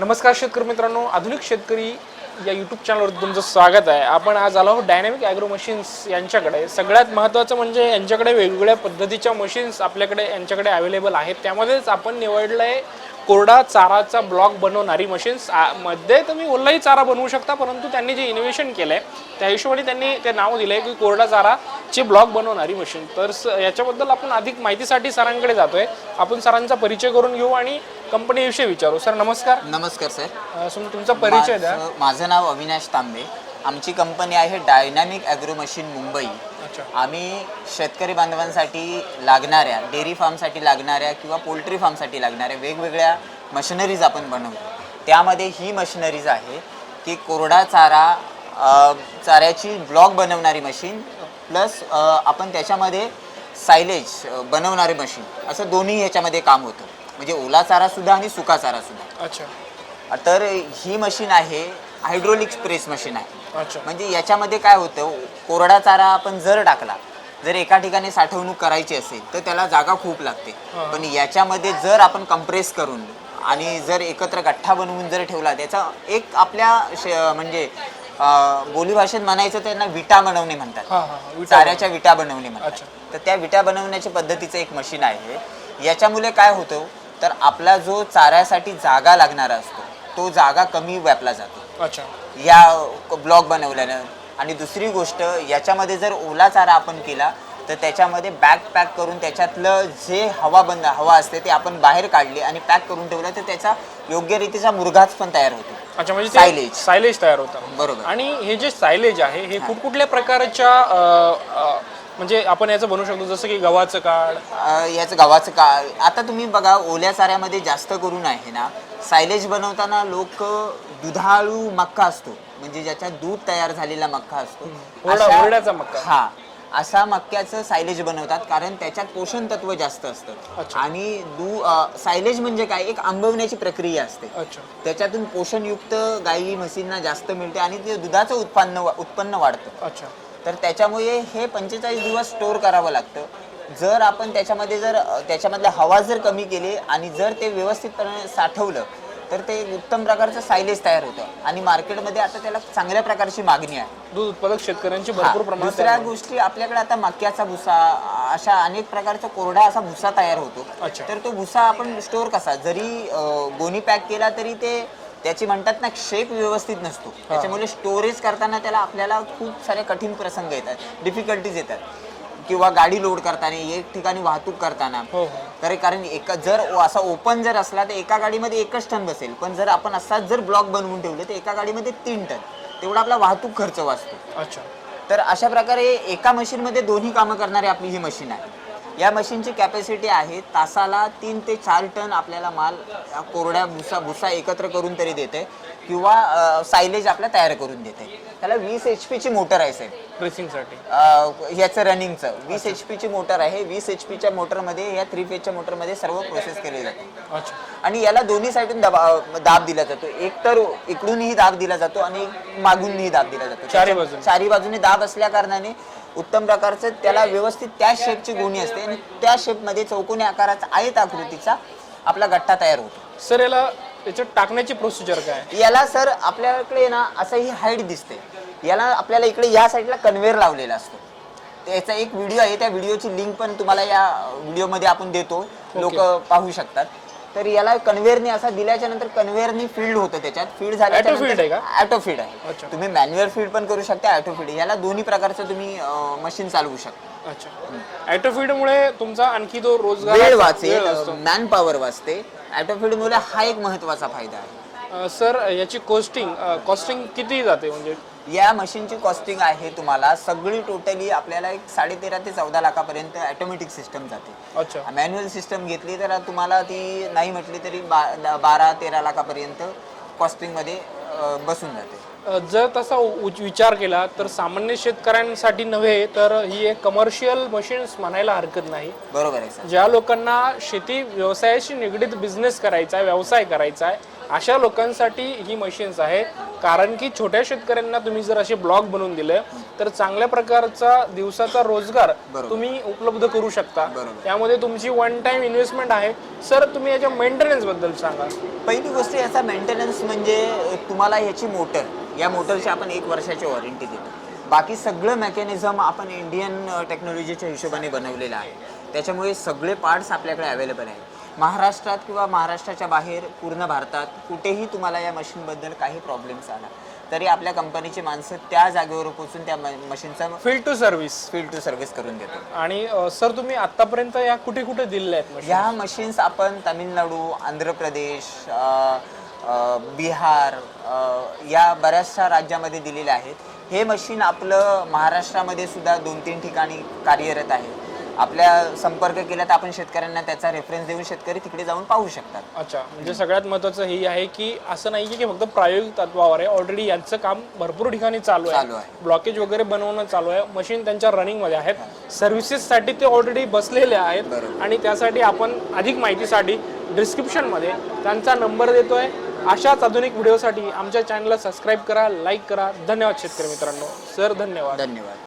नमस्कार शेतकरी मित्रांनो आधुनिक शेतकरी या यूट्यूब चॅनलवर तुमचं स्वागत आहे. आपण आज आलो आहोत डायनॅमिक ॲग्रो मशीन्स यांच्याकडे. सगळ्यात महत्त्वाचं म्हणजे यांच्याकडे वेगवेगळ्या पद्धतीच्या मशीन्स आपल्याकडे यांच्याकडे अवेलेबल आहेत. त्यामध्येच आपण निवडलं आहे कोरडा चाराचा ब्लॉक बनवणारी मशीन्समध्ये तुम्ही ओलाही चारा बनवू शकता परंतु त्यांनी जे इनोव्हेशन केलं आहे त्या हिशोबाने त्यांनी ते नाव दिलं आहे की कोरडा चाराची ब्लॉक बनवणारी मशीन तर स याच्याबद्दल आपण अधिक माहितीसाठी सरांकडे जातोय. आपण सरांचा परिचय करून घेऊ आणि कंपनीविषयी विचारू. सर नमस्कार. नमस्कर सर. अ, सम- तुमचा परिचय द्या. माझं- माझं नाव अविनाश तांबे. आमची कंपनी आहे डायनॅमिक ॲग्रो मशीन मुंबई. अच्छा. आम्ही शेतकरी बांधवांसाठी लागणाऱ्या डेअरी फार्मसाठी लागणाऱ्या किंवा पोल्ट्री फार्मसाठी लागणाऱ्या वेगवेगळ्या मशिनरीज आपण बनवतो. त्यामध्ये ही मशिनरीज आहे की कोरडा चारा अ, चाऱ्याची ब्लॉक बनवणारी मशीन प्लस आपण त्याच्यामध्ये सायलेज बनवणारी मशीन. असं दोन्ही ह्याच्यामध्ये काम होतं. म्हणजे ओला चारासुद्धा आणि सुका चारासुद्धा अच्छा. तर ही मशीन आहे हायड्रोलिक प्रेस मशीन आहे. अच्छा. म्हणजे याच्यामध्ये काय होतं कोरडा चारा आपण जर टाकला जर एका ठिकाणी साठवणूक करायची असेल तर त्याला जागा खूप लागते. हा. पण याच्यामध्ये जर आपण कंप्रेस करून आणि जर एकत्र गठ्ठा बनवून जर ठेवला त्याचा एक आपल्या श- म्हणजे अं, बोलीभाषेत म्हणायचं त्यांना विटा बनवणे म्हणतात. हा हा विटा चाऱ्याच्या विटा बनवणे म्हणतात. अच्छा. तर त्या विटा बनवण्याच्या पद्धतीचं एक मशीन आहे. याच्यामुळे काय होतं तर आपला जो चाऱ्यासाठी जागा लागणारा असतो तो जागा कमी व्यापला जातो. अच्छा. या ब्लॉक बनवल्यानं. आणि दुसरी गोष्ट याच्यामध्ये जर ओला चारा आपण केला तर त्याच्यामध्ये बॅग पॅक करून त्याच्यातलं जे हवा बंद हवा असते ते आपण बाहेर काढली आणि पॅक करून ठेवलं तर त्याचा योग्य रीतीचा मुरघाच पण तयार होतो. अच्छा म्हणजे Silage. सायलेज तयार होतं. बरोबर. आणि हे जे सायलेज आहे हे. कुठकुठल्या प्रकारच्या अ, अ, म्हणजे आपण याचं बनवू शकतो जसं की गव्हाचं काढ. अ, याचं गव्हाचं का आता तुम्ही बघा ओल्या चाऱ्यामध्ये जास्त करून आहे ना सायलेज बनवताना लोक दुधाळू मक्का असतो. म्हणजे ज्याच्यात दूध तयार झालेला मक्का असतो. अशा- हुरड्याचा मक्का. हा. अशा मक्याचं सायलेज बनवतात कारण त्याच्यात पोषण तत्व जास्त असतं. अच्छा. आणि दू सायलेज म्हणजे काय? एक आंबवण्याची प्रक्रिया असते. अच्छा. त्याच्यातून पोषणयुक्त गाई म्हशींना जास्त मिळते आणि ते दुधाचं उत्पन्न उत्पन्न वाढतं. अच्छा. तर त्याच्यामुळे हे पंचेचाळीस दिवस स्टोअर करावं लागतं. जर आपण त्याच्यामध्ये जर त्याच्यामधल्या हवा जर कमी केली आणि जर ते व्यवस्थितपणे साठवलं तर ते उत्तम प्रकारचं सायलेज तयार होतं. आणि मार्केटमध्ये आता त्याला चांगल्या प्रकारची मागणी आहे. दूध उत्पादक शेतकऱ्यांची भरपूर प्रमाणात दुसऱ्या. गोष्टी आपल्याकडे आता मक्याचा भुसा अशा अनेक प्रकारचा कोरडा असा भुसा तयार होतो. तर तो भुसा आपण स्टोअर कसा? जरी गोणी पॅक केला तरी ते त्याची म्हणतात ना शेप व्यवस्थित नसतो. त्याच्यामुळे स्टोरेज करताना त्याला आपल्याला खूप सारे कठीण प्रसंग येतात. डिफिकल्टीज येतात. किंवा गाडी लोड करताना एक ठिकाणी वाहतूक करताना. हो हो. तर कारण एका जर असा ओपन जर असला तर एका गाडीमध्ये एकच टन बसेल. पण जर आपण असाच जर ब्लॉक बनवून ठेवले तर एका गाडीमध्ये तीन टन. तेवढा आपला वाहतूक खर्च वाचतो. अच्छा. तर अशा प्रकारे एका मशीनमध्ये दोन्ही कामं करणारी आपली ही मशीन आहे. या मशीनची कॅपॅसिटी आहे तासाला तीन ते चार टन आपल्याला माल कोरड्या भुसा भुसा एकत्र करून तरी देते किंवा सायलेज आपल्या तयार करून देते. त्याला वीस एच पीची मोटर आहे साहेब. ड्रेसिंगसाठी अ, याचं रनिंगचं वीस एच पीची मोटर आहे. वीस एच पीच्या मोटरमध्ये या थ्री फेजच्या मोटरमध्ये सर्व प्रोसेस केले जाते. अच्छा. आणि याला दोन्ही साईडून दबा दाब दिला जातो. एक तर इकडूनही दाब दिला जातो आणि मागूनही दाब दिला जातो. चारी त्याच्या- बाजूने. चारी बाजूने दाब असल्या कारणाने उत्तम प्रकारचं त्याला व्यवस्थित त्या शेपची गोणी असते. आणि त्या शेपमध्ये चौकोनी आकाराचा आयत आकृतीचा आपला गट्टा तयार होतो. सर याला याच्यात टाकण्याची प्रोसिजर काय? याला सर आपल्याकडे ना असं ही हाईट दिसते. याला आपल्याला इकडे या साईडला कन्व्हेअर लावलेला असतो. त्याचा एक व्हिडिओ आहे. त्या व्हिडिओची लिंक पण तुम्हाला या व्हिडिओमध्ये आपण देतो. लोक पाहू शकतात. तर याला कन्व्हेअरने असा दिल्याच्या नंतर कन्व्हेअरनी फील्ड होतं त्याच्यात. फील्ड झाल्याच्या Auto आहे का? ऑटो फीड आहे. अच्छा. तुम्ही मॅन्युअल फीड पण करू शकता ऑटो फीड याला दोन्ही प्रकारचं तुम्ही मशीन चालवू शकता. अच्छा. ॲटोफीडमुळे तुमचा आणखी जो रोजगार वेळ वाचेल मॅन पॉवर वाचते. ऑटो फीडमुळे हा एक महत्त्वाचा फायदा आहे. अ, सर याची कॉस्टिंग कॉस्टिंग किती जाते म्हणजे? या मशीनची कॉस्टिंग आहे तुम्हाला सगळी टोटली आपल्याला एक साडेतेरा ते चौदा लाखापर्यंत ऑटोमॅटिक सिस्टम जाते. अच्छा. मॅन्युअल सिस्टम घेतली तर तुम्हाला ती नाही म्हटली तरी बा बारा तेरा लाखापर्यंत कॉस्टिंगमध्ये अं, बसून जाते. अ, जर तसा उ- विचार केला तर सामान्य शेतकऱ्यांसाठी नव्हे तर ही एक कमर्शियल मशीन्स म्हणायला हरकत नाही. बरोबर आहे सर. ज्या लोकांना शेती व्यवसायाशी निगडीत बिझनेस करायचा आहे व्यवसाय करायचा आहे अशा लोकांसाठी ही मशीन्स आहे कारण की छोट्या शेतकऱ्यांना तुम्ही जर असे ब्लॉग बनवून दिले तर चांगल्या प्रकारचा दिवसाचा रोजगार. तुम्ही उपलब्ध करू शकता. बरोबर. त्यामध्ये तुमची वन टाइम इन्व्हेस्टमेंट आहे. सर तुम्ही याच्या मेंटेनन्सबद्दल सांगा. पहिली गोष्ट याचा मेंटेनन्स म्हणजे तुम्हाला ह्याची मोटर या मोटरची आपण एक वर्षाची वॉरंटी देतो. बाकी सगळं मेकॅनिझम आपण इंडियन टेक्नॉलॉजीच्या हिशोबाने बनवलेलं आहे. त्याच्यामुळे सगळे पार्ट्स आपल्याकडे अवेलेबल आहे महाराष्ट्रात किंवा महाराष्ट्राच्या बाहेर पूर्ण भारतात कुठेही तुम्हाला या मशीनबद्दल काही प्रॉब्लेम्स आला. तरी आपल्या कंपनीची माणसं त्या जागेवर पोहोचून त्या मशीनचा field to service field to service करून देतो आणि सर तुम्ही आतापर्यंत या कुठे कुठे दिलेल्या आहेत? ह्या मशीन्स आपण तामिळनाडू आंध्र प्रदेश अ, अ, बिहार अ, या बऱ्याचशा राज्यामध्ये दिलेले आहेत. हे मशीन आपलं महाराष्ट्रामध्ये सुद्धा दोन तीन ठिकाणी कार्यरत आहे. आपल्या संपर्क केला तर आपण शेतकऱ्यांना त्याचा रेफरन्स देऊन शेतकरी तिकडे जाऊन पाहू शकतात. अच्छा म्हणजे सगळ्यात महत्वाचं हे आहे की असं नाही की फक्त प्रायोगिक तत्वावर आहे. ऑलरेडी यांचं काम भरपूर ठिकाणी चालू चालू आहे. आहे. ब्लॉकेज वगैरे बनवणं चालू आहे. मशीन त्यांच्या रनिंगमध्ये आहेत. सर्व्हिसेससाठी ते ऑलरेडी बसलेले आहेत. बरोबर. आणि त्यासाठी आपण अधिक माहितीसाठी डिस्क्रिप्शनमध्ये त्यांचा नंबर देतोय. अशाच आधुनिक व्हिडिओसाठी आमच्या चॅनलला सबस्क्राईब करा लाईक करा. धन्यवाद शेतकरी मित्रांनो. सर धन्यवाद. धन्यवाद.